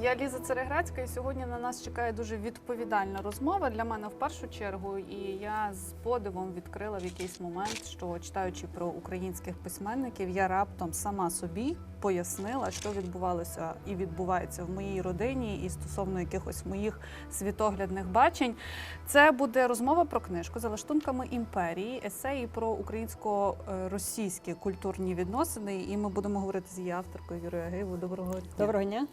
я Ліза Цереграцька, і сьогодні на нас чекає дуже відповідальна розмова для мене в першу чергу. І я з подивом відкрила в якийсь момент, що читаючи про українських письменників, я раптом сама собі пояснила, що відбувалося і відбувається в моїй родині, і стосовно якихось моїх світоглядних бачень. Це буде розмова про книжку за лаштунками імперії, есеї про українсько-російські культурні відносини. І ми будемо говорити з її авторкою Вірою Агеєвою. Доброго дня. Доброго дня.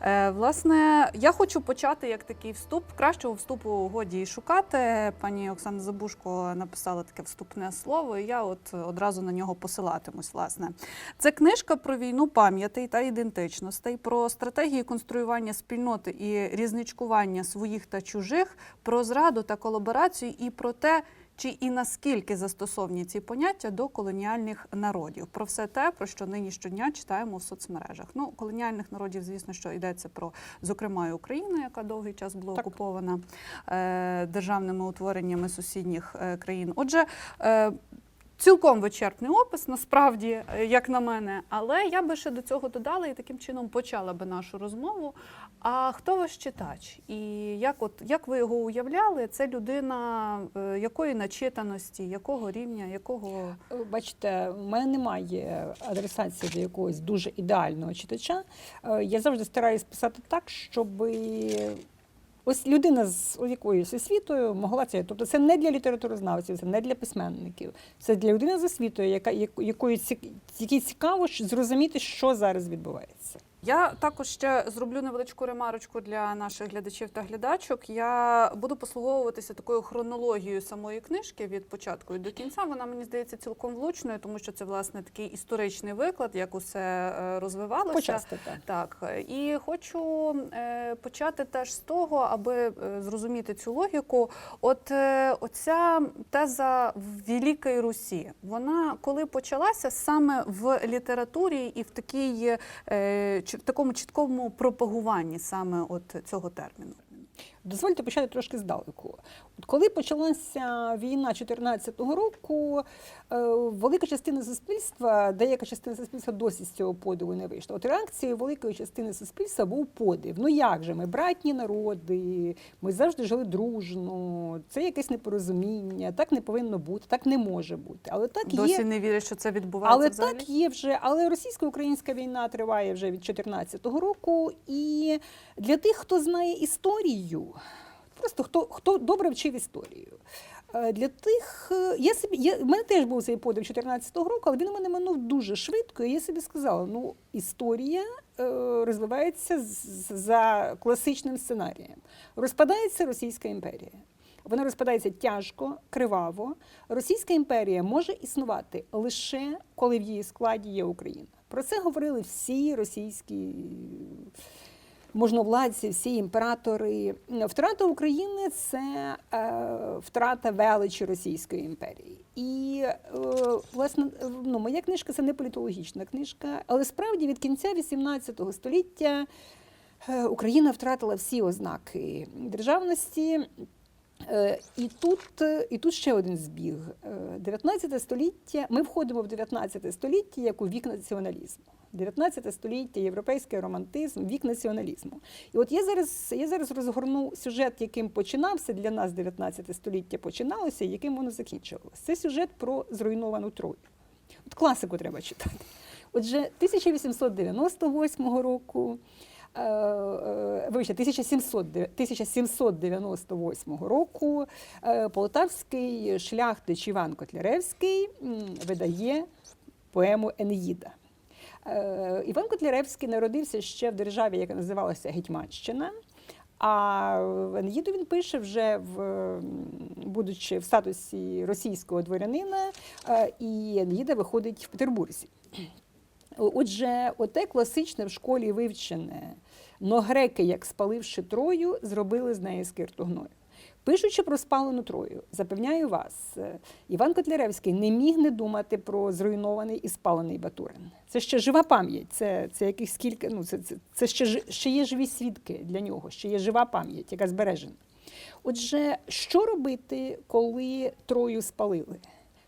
Е, Власне, я хочу почати як такий вступ. Кращого вступу годі і шукати. Пані Оксана Забушко написала таке вступне слово, і я от одразу на нього посилатимусь. Власне, це книжка про війну пам'ятей та ідентичностей, про стратегії конструювання спільноти і різничкування своїх та чужих, про зраду та колаборацію, і про те. Чи і наскільки застосовні ці поняття до колоніальних народів? Про все те, про що нині щодня читаємо в соцмережах. Ну, колоніальних народів, звісно, що йдеться про, зокрема, і Україну, яка довгий час була Так. окупована е, державними утвореннями сусідніх е, країн. Отже, е, цілком вичерпний опис, насправді, е, як на мене, але я би ще до цього додала і таким чином почала би нашу розмову. А хто ваш читач? І як, от, як ви його уявляли? Це людина е, якої начитаності, якого рівня, якого Е, Бачите, в мене немає адресації до якогось дуже ідеального читача. Я завжди стараюсь писати так, щоб ось людина з якоюсь освітою могла це. Тобто це не для літературознавців, це не для письменників. Це для людини з освітою, яка яко- якої ці- якій цікаво зрозуміти, що зараз відбувається. Я також ще зроблю невеличку ремарочку для наших глядачів та глядачок. Я буду послуговуватися такою хронологією самої книжки від початку і до кінця. Вона мені здається цілком влучною, тому що це власне такий історичний виклад, як усе е, розвивалося. Почасти так. Так, і хочу е, почати теж з того, аби е, зрозуміти цю логіку. От оця теза Великої Русі, вона коли почалася саме в літературі і в такій в такому чіткому пропагуванні саме от цього терміну. Дозвольте почати трошки здалеку. Коли почалася війна 2014 року, е, велика частина суспільства, деяка частина суспільства досі з цього подиву не вийшла. От реакцією великої частини суспільства був подив. Ну як же ми братні народи, ми завжди жили дружно, це якесь непорозуміння, так не повинно бути, так не може бути. Але так Досі є. не вірять, що це відбувається Але взагалі. так є вже. Але російсько-українська війна триває вже від 2014 року. І для тих, хто знає історію, просто хто, хто добре вчив історію. е, Для тих, е, я собі, я, в мене теж був цей подив 2014 року, але він у мене минув дуже швидко. І я собі сказала: ну, історія е, розвивається за класичним сценарієм. Розпадається Російська імперія. Вона розпадається тяжко, криваво. Російська імперія може існувати лише коли в її складі є Україна. Про це говорили всі російські можновладці, всі імператори. Втрата України це е, втрата величі Російської імперії. І е, власне, е, ну, моя книжка це не політологічна книжка, але справді від кінця XVIII століття Україна втратила всі ознаки державності. І тут, і тут ще один збіг. Е, 19 століття. Ми входимо в 19 століття як у вік націоналізму. 19 століття, європейський романтизм, вік націоналізму. І от я зараз, я зараз розгорну сюжет, яким починався для нас 19 століття починалося, яким воно закінчувалося. Це сюжет про зруйновану Трою. От класику треба читати. Отже, 1898 року. е, е, Вибачте, 1700 1798 року е, полтавський шляхтич Іван Котляревський видає поему Енеїда. Е, Іван Котляревський народився ще в державі, яка називалася Гетьманщина. А Енеїду він пише вже в будучи в статусі російського дворянина, е, і Енеїда виходить в Петербурзі. Отже, оте класичне в школі вивчене, но греки, як спаливши Трою, зробили з неї скирту гною. Пишучи про спалену Трою, запевняю вас, е, Іван Котляревський не міг не думати про зруйнований і спалений Батурин. Це ще жива пам'ять, це, це якихось кілька, ну це, це, це ще, ще є живі свідки для нього, ще є жива пам'ять, яка збережена. Отже, що робити, коли Трою спалили?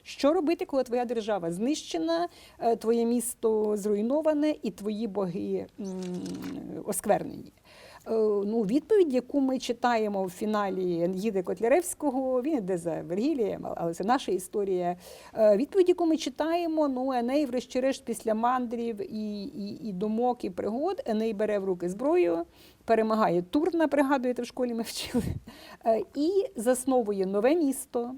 Що робити, коли твоя держава знищена, е, твоє місто зруйноване і твої боги осквернені? Е, Ну, відповідь, яку ми читаємо в фіналі Енгіди Котляревського, він іде за Вергілієм, але це наша історія. Е, Відповідь, яку ми читаємо, ну Еней, врешті-решт, після мандрів і, і, і думок, і пригод, Еней бере в руки зброю, перемагає Турна, пригадуєте, в школі ми вчили, е, і засновує нове місто.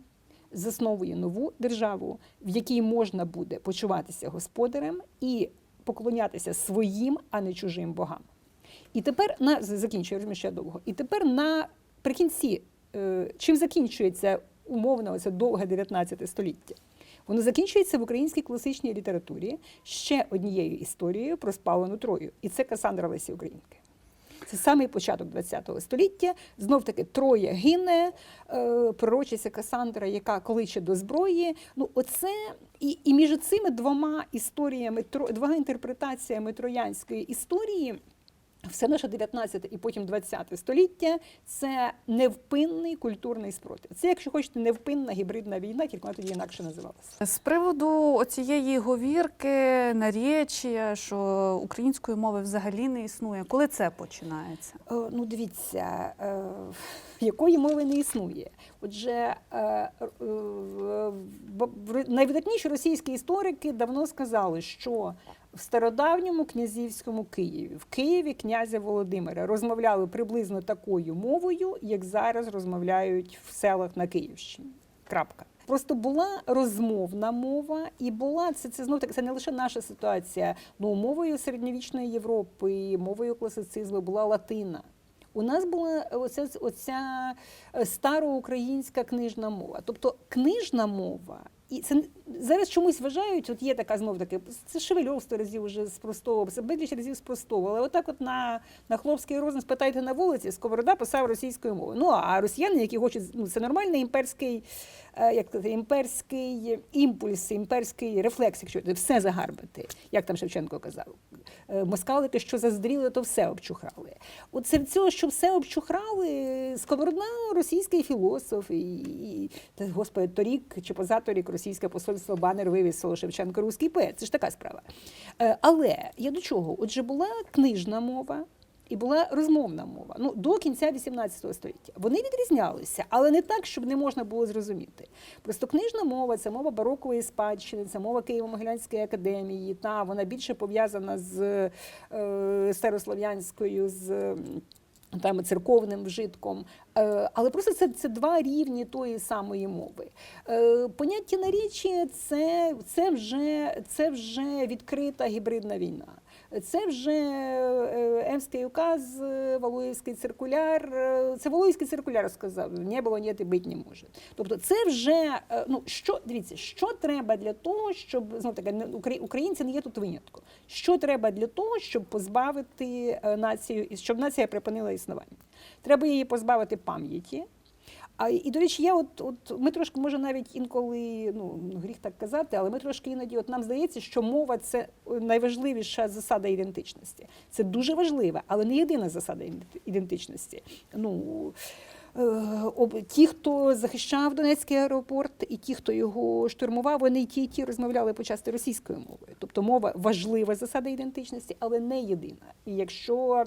Засновує нову державу, в якій можна буде почуватися господарем і поклонятися своїм, а не чужим богам. І тепер на закінчую, розумію, ще довго. І тепер наприкінці, е, чим закінчується умовно оце довге 19 століття? Воно закінчується в українській класичній літературі ще однією історією про спалену Трою. І це Касандра Лесі Українки. Це самий початок ХХ століття. Знов таки Троя гине, е, пророчиця Касандра, яка кличе до зброї. Ну, оце і, і між цими двома історіями, двома інтерпретаціями троянської історії. Все наше 19 і потім 20 століття це невпинний культурний спротив. Це, якщо хочете, невпинна гібридна війна, тільки вона тоді інакше називалася. З приводу цієї говірки, наречія, що української мови взагалі не існує. Коли це починається? Е, Ну, дивіться, е, якої мови не існує. Отже, е, найвидатніші російські історики давно сказали, що в стародавньому князівському Києві, в Києві князя Володимира розмовляли приблизно такою мовою, як зараз розмовляють в селах на Київщині. Крапка. Просто була розмовна мова, і була це, це знов таки це не лише наша ситуація. Ну мовою середньовічної Європи, мовою класицизму була латина. У нас була оця, оця е, староукраїнська книжна мова. Тобто книжна мова, і це зараз чомусь вважають, от є така знов таки, це Шевельов сто разів вже спростовував, це безліч разів спростовував. Але отак от на, на хлопський розум спитайте на вулиці, Сковорода писав російською мовою. Ну а росіяни, які хочуть, ну це нормальний імперський, е, як сказати, імперський імпульс, імперський рефлекс, якщо все загарбати, як там Шевченко казав. Е, Москалики, що заздріли, то все обчухрали. От це цього, що все обчухрали, Сковорода російський філософ, і, і та, господи, торік чи позаторік російське посольство банер вивісило Шевченко руський поет. Це ж така справа. Е, Але я до чого? Отже, була книжна мова. І була розмовна мова ну до кінця 18 століття. Вони відрізнялися, але не так, щоб не можна було зрозуміти. Просто книжна мова це мова барокової спадщини, це мова Києво-Могилянської академії. Та вона більше пов'язана з е, старослов'янською, з там церковним вжитком. Е, Але просто це, це два рівні тої самої мови. Поняття Поняття наріччя це, це, вже, це вже відкрита гібридна війна. Це вже е, указ, е, Валуївський циркуляр. Е, Це Валуївський циркуляр сказав, не було, ні, бить не може. Тобто, це вже е, ну що дивіться, що треба для того, щоб знов таки українці не є тут винятком. Що треба для того, щоб позбавити націю, щоб нація припинила існування? Треба її позбавити пам'яті. А і до речі, я от, от ми трошки може навіть інколи ну гріх так казати, але ми трошки іноді, от нам здається, що мова це найважливіша засада ідентичності. Це дуже важлива, але не єдина засада іденти- ідентичності. Ну ті, хто захищав Донецький аеропорт, і ті, хто його штурмував, вони й ті, і ті розмовляли почасти російською мовою. Тобто мова важлива засада ідентичності, але не єдина. І якщо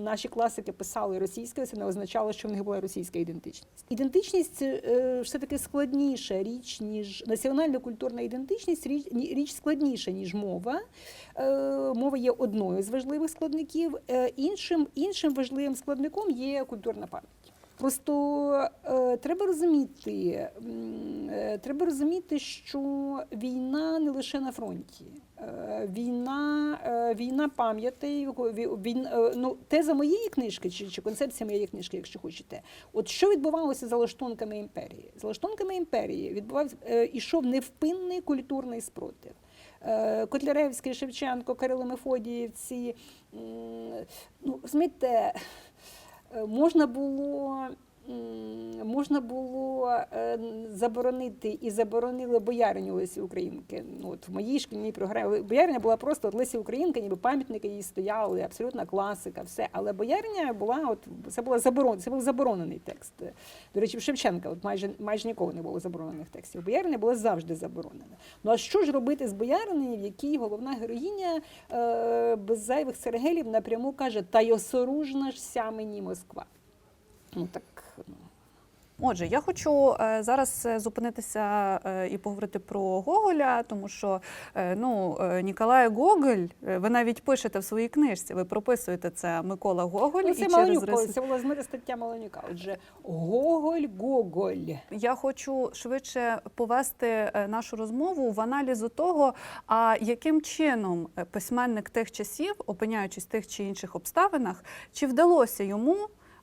наші класики писали російською, це не означало, що в них була російська ідентичність. Ідентичність е, все таки складніша річ, ніж національно-культурна ідентичність, річ, складніша, ніж мова. Е, Мова є одною з важливих складників. Е, Іншим, іншим важливим складником є культурна пам'ять. Просто е, треба розуміти, е, треба розуміти, що війна не лише на фронті. Е, Війна, війна е, ну, теза моєї книжки, чи, чи концепція моєї книжки, якщо хочете. От що відбувалося за лаштунками імперії? За лаштунками імперії відбувався ішов невпинний культурний спротив. Котляревський, Шевченко, Кирило Мефодіївці. Ну, розумієте, можна було можна було е, заборонити і заборонили бояриню Лесі Українки. Ну, от в моїй шкільній програмі бояриня була просто от Лесі Українка, ніби пам'ятники їй стояли, абсолютна класика, все. Але бояриня була, от це була заборон, це був заборонений текст. До речі, в Шевченка от майже майже ніколи не було заборонених текстів. Бояриня була завжди заборонена. Ну а що ж робити з бояринею, в якій головна героїня е, без зайвих сергелів напряму каже: Та й осоружна ж ся мені Москва. Ну так. ну. Отже, я хочу е, зараз е, зупинитися е, і поговорити про Гоголя, тому що е, ну, е, Ніколай Гоголь, ви навіть пишете в своїй книжці, ви прописуєте це Микола Гоголь. Ну, це і Маланюк, рис- це була змита стаття Маланюка. Отже, Гоголь, Гоголь. Я хочу швидше повести нашу розмову в аналізу того, а яким чином письменник тих часів, опиняючись в тих чи інших обставинах, чи вдалося йому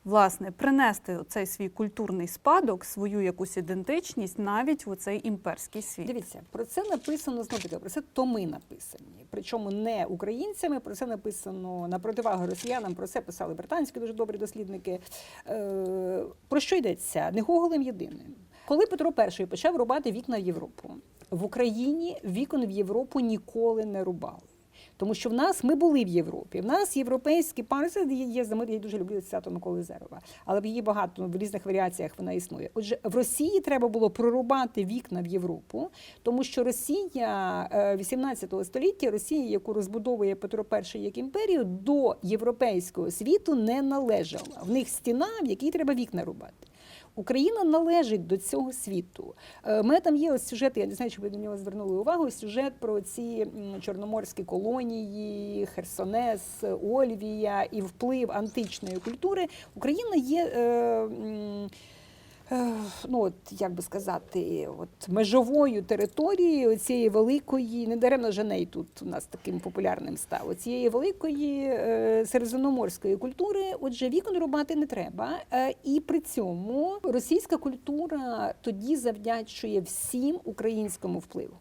власне принести цей свій культурний спадок, свою якусь ідентичність навіть у цей імперський світ. Дивіться, про це написано знову про це томи написані. Причому не українцями, про це написано на противагу росіянам. Про це писали британські дуже добрі дослідники. Е, про що йдеться? Не Гоголем єдиним. Коли Петро І почав рубати вікна в Європу, в Україні вікон в Європу ніколи не рубали. Тому що в нас ми були в Європі. В нас європейські пари є, я дуже люблю цитату Миколи Зерова, але її багато в різних варіаціях вона існує. Отже, в Росії треба було прорубати вікна в Європу, тому що Росія е, 18 століття, Росія, яку розбудовує Петро І як імперію, до європейського світу не належала. В них стіна, в якій треба вікна рубати. Україна належить до цього світу. Ми У мене там є ось сюжет, я не знаю, чи ви до нього звернули увагу. Сюжет про ці чорноморські колонії, Херсонес, Ольвія і вплив античної культури. Україна є. Е, е, Ну, от, як би сказати, от межовою територією цієї великої, не даремно Женей тут у нас таким популярним став. Цієї великої е, середземноморської культури, отже, вікон рубати не треба. Е, і при цьому російська культура тоді завдячує всім українському впливу.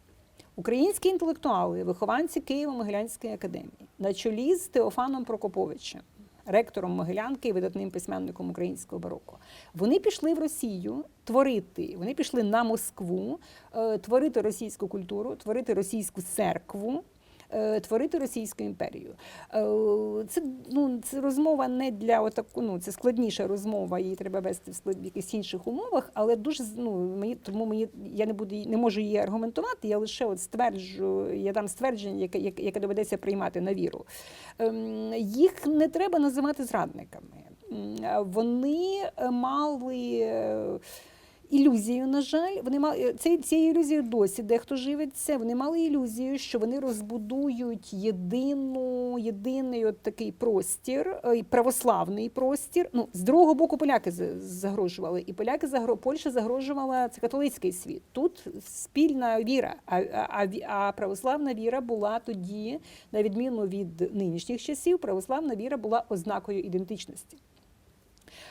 Українські інтелектуали, вихованці Києво-Могилянської академії, на чолі з Теофаном Прокоповичем, ректором Могилянки і видатним письменником українського бароко. Вони пішли в Росію творити. Вони пішли на Москву, е, творити російську культуру, творити російську церкву. Е, Творити Російську імперію. Е, Це ну це розмова не для отаку, ну це складніша розмова, її треба вести в якихось інших умовах, але дуже ну мені тому мені я не буду не можу її аргументувати. Я лише от стверджу, я дам ствердження, яке, яке, доведеться приймати на віру. Ем, Їх не треба називати зрадниками. Вони е, мали. Е, Ілюзію, на жаль, вони мали це цією ілюзією досі дехто живиться. Вони мали ілюзію, що вони розбудують єдину, єдиний от такий простір, е, православний простір. Ну з другого боку, поляки за- загрожували, і поляки загро Польща загрожувала це католицький світ. Тут спільна віра. А, а, а православна віра була тоді, на відміну від нинішніх часів, православна віра була ознакою ідентичності.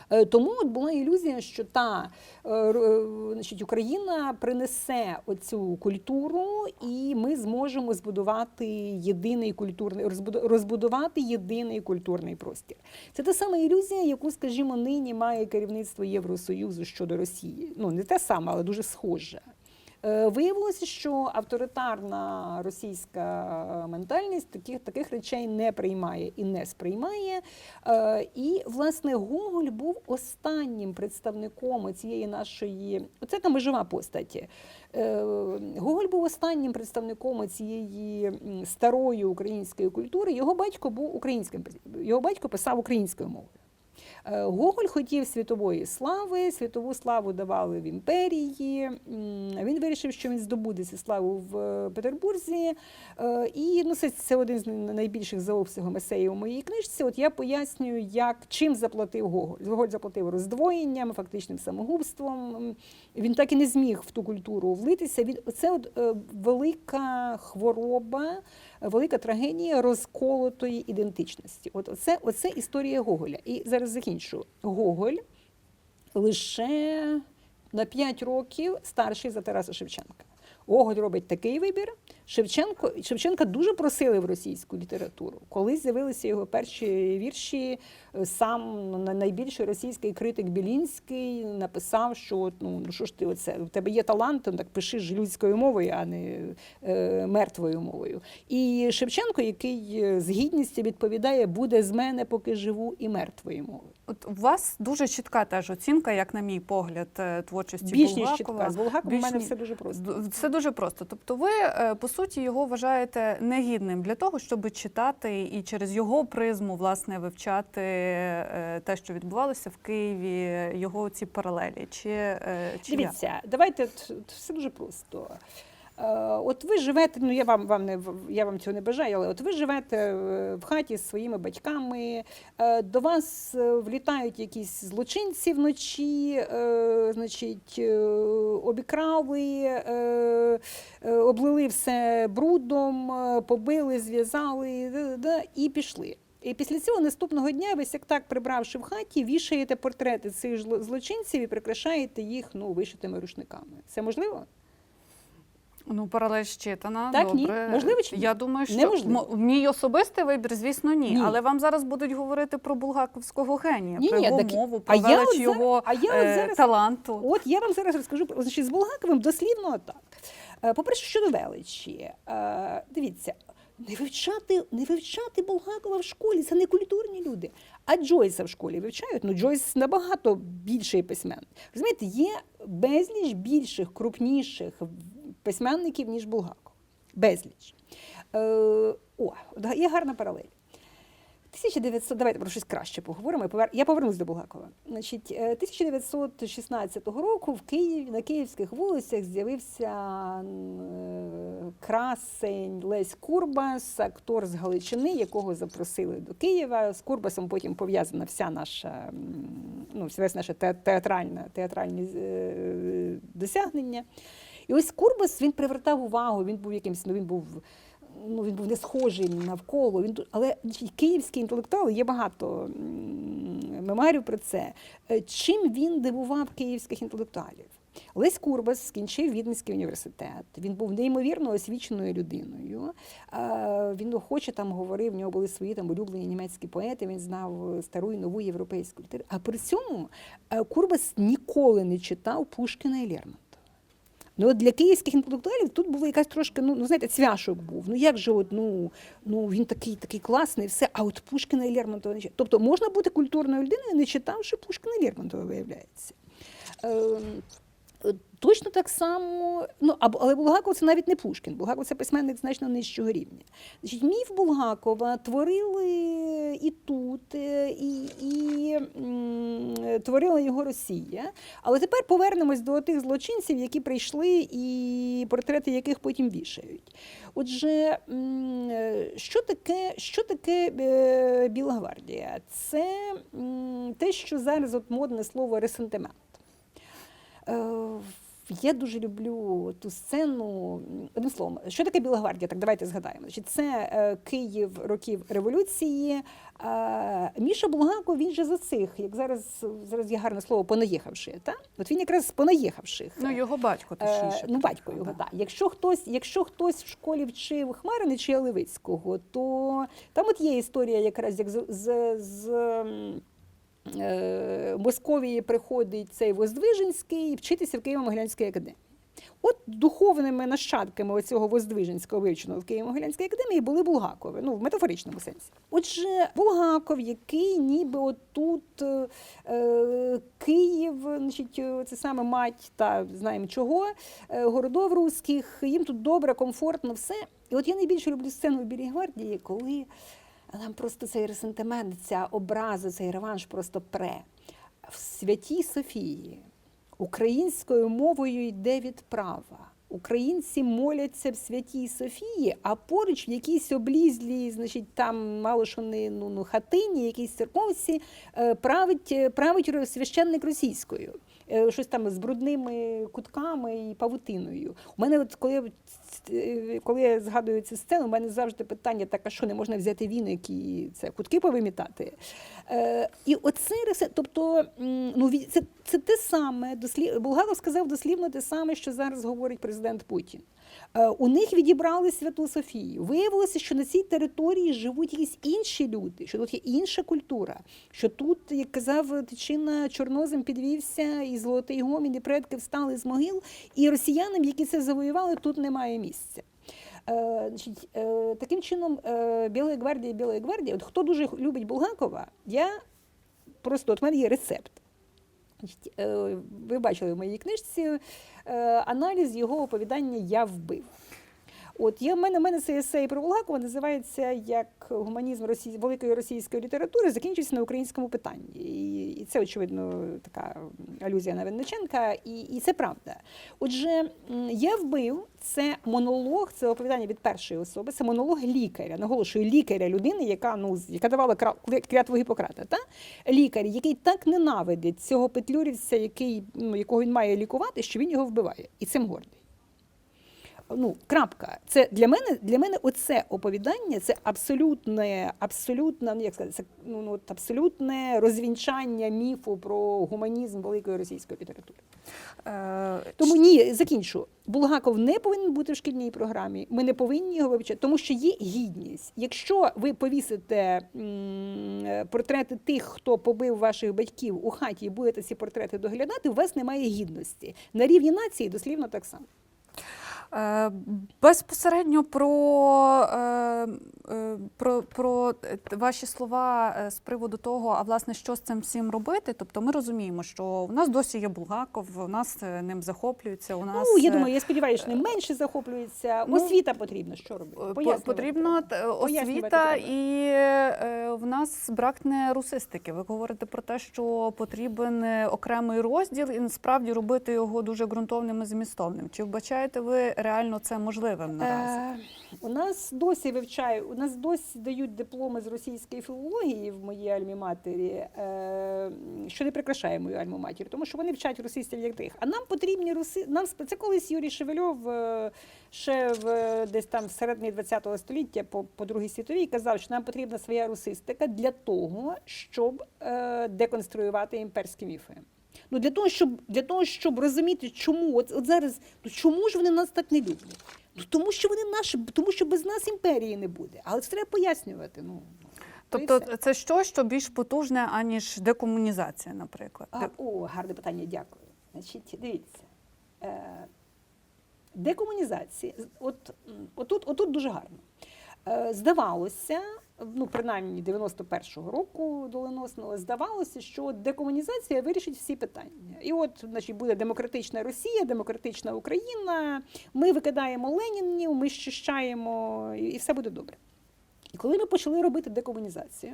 Е, Тому от була ілюзія, що та е, е, значить, Україна принесе оцю культуру, і ми зможемо збудувати єдиний культурний розбуду- розбудувати єдиний культурний простір. Це та сама ілюзія, яку, скажімо, нині має керівництво Євросоюзу щодо Росії. Ну не те саме, але дуже схоже. Е, Виявилося, що авторитарна російська ментальність таких, таких речей не приймає і не сприймає. Е, І, власне, Гоголь був останнім представником цієї нашої, оце та межова постаті. Е, Гоголь був останнім представником цієї старої української культури. Його батько був українським, його батько писав українською мовою. Е, Гоголь хотів світової слави, світову славу давали в імперії. Він вирішив, що він здобуде цю славу в е, Петербурзі. Е, І ну, це, це один з найбільших за обсягом есеїв у моїй книжці. От я пояснюю, як чим заплатив Гоголь. Гоголь заплатив роздвоєнням, фактичним самогубством. Він так і не зміг в ту культуру влитися. Це от велика хвороба, велика трагедія розколотої ідентичності. От оце, оце історія Гоголя. І зараз закінчу. Гоголь лише на 5 років старший за Тараса Шевченка. Огот робить такий вибір. Шевченко Шевченка дуже просили в російську літературу. Коли з'явилися його перші вірші, е, сам ну, найбільший російський критик Білінський написав, що от, ну ну, що ж ти оце у тебе є талант, ну, так пиши ж людською мовою, а не е, мертвою мовою. І Шевченко, який е, з гідністю відповідає, буде з мене, поки живу, і мертвою мовою. От у вас дуже чітка теж оцінка, як на мій погляд, е, творчості Більш ніж Булгакова. чітка. З Булгаковим у мене все дуже просто. Все дуже просто. Тобто, ви е, по суті його вважаєте негідним для того, щоб читати і через його призму власне вивчати е, те, що відбувалося в Києві, його ці паралелі. Чи, е, чи Дивіться, Дивіться, давайте все дуже просто. Е, От ви живете, ну я вам вам не я вам цього не бажаю, але от ви живете е, в хаті з своїми батьками, е, до вас влітають якісь злочинці вночі, значить, обікрали, облили все брудом, побили, зв'язали і пішли. І після цього наступного дня ви як так прибравши в хаті, вішаєте портрети цих зло- злочинців і прикрашаєте їх ну, вишитими рушниками. Це можливо? Ну, паралель щитана. Так, ні. Можливо чи ні? Я думаю, що Неможливо. мій особистий вибір, звісно, ні. Ні. Але вам зараз будуть говорити про булгаковського генія, Ні, про ні, його так- мову, а про я велич зараз- його а я е, зараз- таланту. От я вам зараз розкажу про- значить, з Булгаковим дослівно так. Е, По-перше, щодо величі, Е, дивіться. Не вивчати, не вивчати Булгакова в школі, це не культурні люди. А Джойса в школі вивчають. Ну, Джойс набагато більший письменник. Розумієте, є безліч більших, крупніших письменників, ніж Булгаков. Безліч. Е, о, є гарна паралель. 1900, давайте про щось краще поговоримо. Я повернусь до Булгакова. Значить, е, 1916 року в Києві на київських вулицях з'явився е, красень Лесь Курбас, актор з Галичини, якого запросили до Києва. З Курбасом потім пов'язана вся наша ну, весь наше те- театральне, театральні е, досягнення. І ось Курбас він привертав увагу. Він був якимсь, ну він був ну, він був не схожий навколо. Він, але київські інтелектуали, є багато мемарів про це. Е, Чим він дивував київських інтелектуалів? Лесь Курбас скінчив Віденський університет. Він був неймовірно освіченою людиною. Е, Він охоче там говорив, в нього були свої там улюблені німецькі поети. Він знав стару і нову європейську літературу. А при цьому е, Курбас ніколи не читав Пушкіна і Лермонтова. Ну, от для київських інтелектуалів тут було якась трошки, ну, ну знаєте, цвяшок був. Ну як же, от, ну, ну він такий, такий класний, все, а от Пушкіна і Лермонтова не читав. Тобто можна бути культурною людиною, не читавши Пушкіна і Лермонтова, виявляється. Е, Точно так само, ну але Булгаков це навіть не Пушкін. Булгаков це письменник значно нижчого рівня. Значить, міф Булгакова творили і тут, е, і, і творила його Росія. Але тепер повернемось до тих злочинців, які прийшли, і портрети яких потім вішають. Отже, що таке, що таке е, Біла гвардія? Це те, що зараз от модне слово ресентимент. Е, Я дуже люблю ту сцену. Одним словом, що таке Біла гвардія? Так давайте згадаємо. Значить, це е, Київ років революції. Е, Міша Булгаков, він же за цих, як зараз зараз є гарне слово, понаїхавши. Та? От він якраз понаїхавших. Ну, його батько точніше. ну, батько його, так. Якщо хтось, якщо хтось в школі вчив Хмаринича і Левицького, то там от є історія якраз як з, з, з Московії приходить цей Воздвиженський вчитися в Києво-Могилянській академії. От духовними нащадками оцього Воздвиженського вивченого в Києво-Могилянській академії були Булгакови, ну в метафоричному сенсі. Отже, Булгаков, який ніби отут е, е, Київ, значить, е, це саме мать та знаємо чого, е, городов руських, їм тут добре, комфортно, все. І от я найбільше люблю сцену в Білій гвардії, коли нам просто цей ресентимент, ця образа, цей реванш просто пре. В святій Софії українською мовою йде відправа. Українці моляться в святій Софії, а поруч в якійсь облізлій, значить, там мало що не ну, ну, хатині, якійсь церковці, е, править, е, править священник російською. е, щось там з брудними кутками і павутиною. У мене, от коли, я- коли я згадую цю сцену, у мене завжди питання: так, а що не можна взяти віник і це кутки повимітати? Е, і оце тобто, ну це, це те саме дослів... Булгаков сказав дослівно те саме, що зараз говорить президент Путін. Е, У них відібрали Святу Софію. Виявилося, що на цій території живуть якісь інші люди, що тут є інша культура, що тут, як казав Тичина, чорнозем підвівся, і золотий гомін, і предки встали з могил, і росіянам, які це завоювали, тут немає місця. Е, значить, е, таким чином, е, Білої гвардії, Білої гвардії, от хто дуже любить Булгакова, я просто от в мене є рецепт. Значить, е, ви бачили в моїй книжці е, аналіз його оповідання Я вбив. От є в мене, в мене цей есей про Булгакова називається як гуманізм росій... великої російської літератури закінчується на українському питанні. І, і це, очевидно, така алюзія на Винниченка, і, і це правда. Отже, я вбив це монолог, це оповідання від першої особи, це монолог лікаря. Наголошую, лікаря людини, яка ну яка давала клятву Гіппократа. Та лікар, який так ненавидить цього петлюрівця, який ну якого він має лікувати, що він його вбиває, і цим гордий. Ну, крапка. Це для мене, для мене оце оповідання це абсолютне, абсолютне, ну, як сказати, це ну, ну, от абсолютне розвінчання міфу про гуманізм великої російської літератури. Е, Тому ні, закінчу. Булгаков не повинен бути в шкільній програмі. Ми не повинні його вивчати, тому що є гідність. Якщо ви повісите м, портрети тих, хто побив ваших батьків у хаті, і будете ці портрети доглядати, у вас немає гідності. На рівні нації дослівно так само. Е, Безпосередньо про, е, е, про, про ваші слова з приводу того, а власне, що з цим всім робити. Тобто ми розуміємо, що у нас досі є Булгаков, у нас ним захоплюються. У нас ну, я думаю, я сподіваюся, не менше захоплюється. ну, Освіта потрібна. Що робити? По- Пояснювати Потрібно треба. т- Пояснювати освіта, і в нас бракне русистики. Ви говорите про те, що потрібен окремий розділ, і насправді робити його дуже ґрунтовним і змістовним. Чи вбачаєте ви реально це можливим наразі? Е, у нас досі вивчають, у нас досі дають дипломи з російської філології в моїй альмі-матері, е, що не прикрашає мою альму-матір, тому що вони вчать російських як тих. А нам потрібні руси. Нам це колись Юрій Шевельов е, ще в е, десь там в середині ХХ століття по, по Другій світовій казав, що нам потрібна своя русистика для того, щоб е, деконструювати імперські міфи. Ну для того, щоб для того, щоб розуміти, чому от, от зараз, ну чому ж вони нас так не люблять? Ну тому що вони наші, тому що без нас імперії не буде. Але це треба пояснювати. Ну Тобто все. це що, що більш потужне, аніж декомунізація, наприклад? а, о, гарне питання, дякую. Значить, дивіться. Е, декомунізація, от, отут, отут дуже гарно. Е, здавалося, ну принаймні 91-го року доленосного, здавалося, що декомунізація вирішить всі питання. І от, значить, буде демократична Росія, демократична Україна. Ми викидаємо Ленінів, ми щищаємо, і все буде добре. І коли ми почали робити декомунізацію,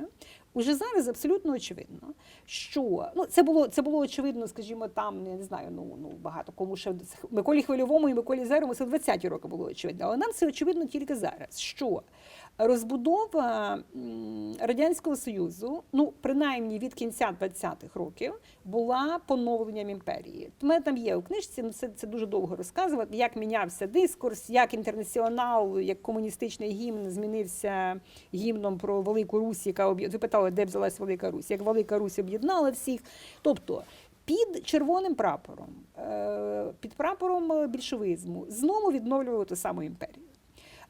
уже зараз абсолютно очевидно, що ну це було це було очевидно, скажімо, там я не знаю, ну ну багато кому ще Миколі Хвильовому і Миколі Зерому це в 20-ті роки було очевидно. Але нам це очевидно тільки зараз. Що розбудова радянського союзу, ну принаймні від кінця 20-х років, була поновленням імперії. У мене там є у книжці, ну це, це дуже довго розказувати, як мінявся дискурс, як інтернаціонал, як комуністичний гімн змінився гімном про Велику Русь, яка об'є- ви питали, де взялась Велика Русь, як Велика Русь об'єднала всіх. Тобто під червоним прапором, е, під прапором е, більшовизму знову відновлювали ту саму імперію.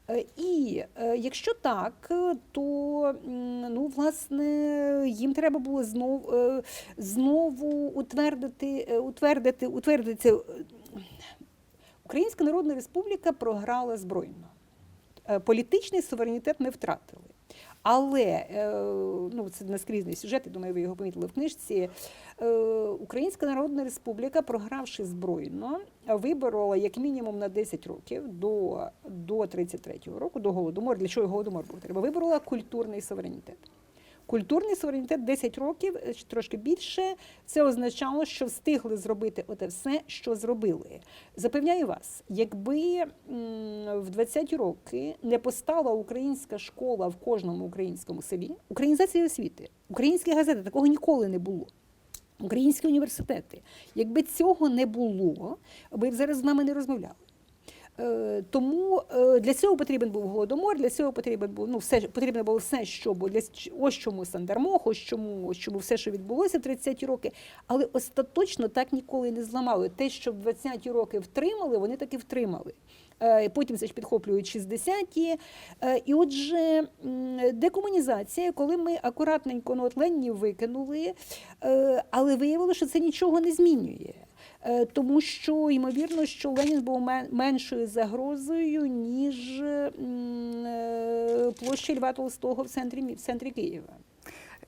Е, І е, якщо так, е, то ну, власне їм треба було знов, знову утвердити, утвердити, утвердити. Українська Народна Республіка програла збройно. Політичний суверенітет ми втратили. Але е, ну, це наскрізний сюжет, я думаю, ви його помітили в книжці. Е, Українська Народна Республіка, програвши збройно, виборола як мінімум на 10 років до, до 33-го року, до голодомору. Для чого голодомор був? Треба виборола культурний суверенітет. Культурний суверенітет 10 років, е, трошки більше. Це означало, що встигли зробити оте все, що зробили. Запевняю вас, якби в 20-ті роки не постала українська школа в кожному українському селі, українізація освіти, українські газети такого ніколи не було. українські університети. Якби цього не було, ми б зараз з нами не розмовляли. Е, Тому е, для цього потрібен був голодомор, для цього потрібен був ну все потрібно було все, що було для ось чому Сандармох, ось чому ось чому все, що відбулося в 30-ті роки. Але остаточно так ніколи не зламали. Те, що в 20-ті роки втримали, вони таки втримали. Е, Потім це ж підхоплюють 60-ті. Е, І отже, декомунізація, коли ми акуратненько ну, от Ленінів викинули, але виявилося, що це нічого не змінює. Е, Тому що ймовірно, що Ленін був мен- меншою загрозою, ніж е, площа Льва Толстого в центрі в центрі Києва.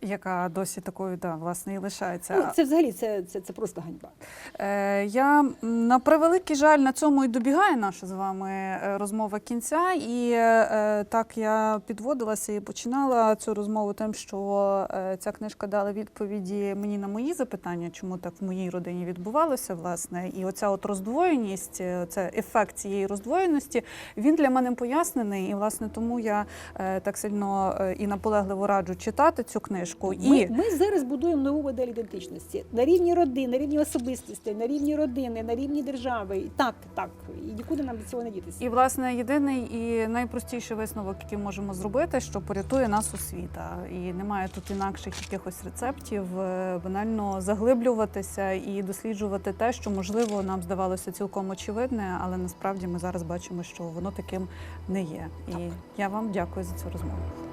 Яка досі такою да, власне і лишається. Ну, це взагалі це, це, це просто ганьба. Е, Я на превеликий жаль на цьому і добігає наша з вами е, розмова кінця. І е, так я підводилася і починала цю розмову тим, що е, ця книжка дала відповіді мені на мої запитання, чому так в моїй родині відбувалося, власне. І оця от роздвоєність, е, це ефект цієї роздвоєності, він для мене пояснений. І власне тому я е, так сильно е, і наполегливо раджу читати цю книжку. І Ми, ми зараз будуємо нову модель ідентичності на рівні родин, на рівні особистості, на рівні родини, на рівні держави. І так, так. І нікуди нам від цього не дітися. І власне єдиний і найпростіший висновок, який можемо зробити, що порятує нас освіта, і немає тут інакших якихось рецептів. е, Банально заглиблюватися і досліджувати те, що можливо нам здавалося цілком очевидне, але насправді ми зараз бачимо, що воно таким не є. І я вам дякую за цю розмову.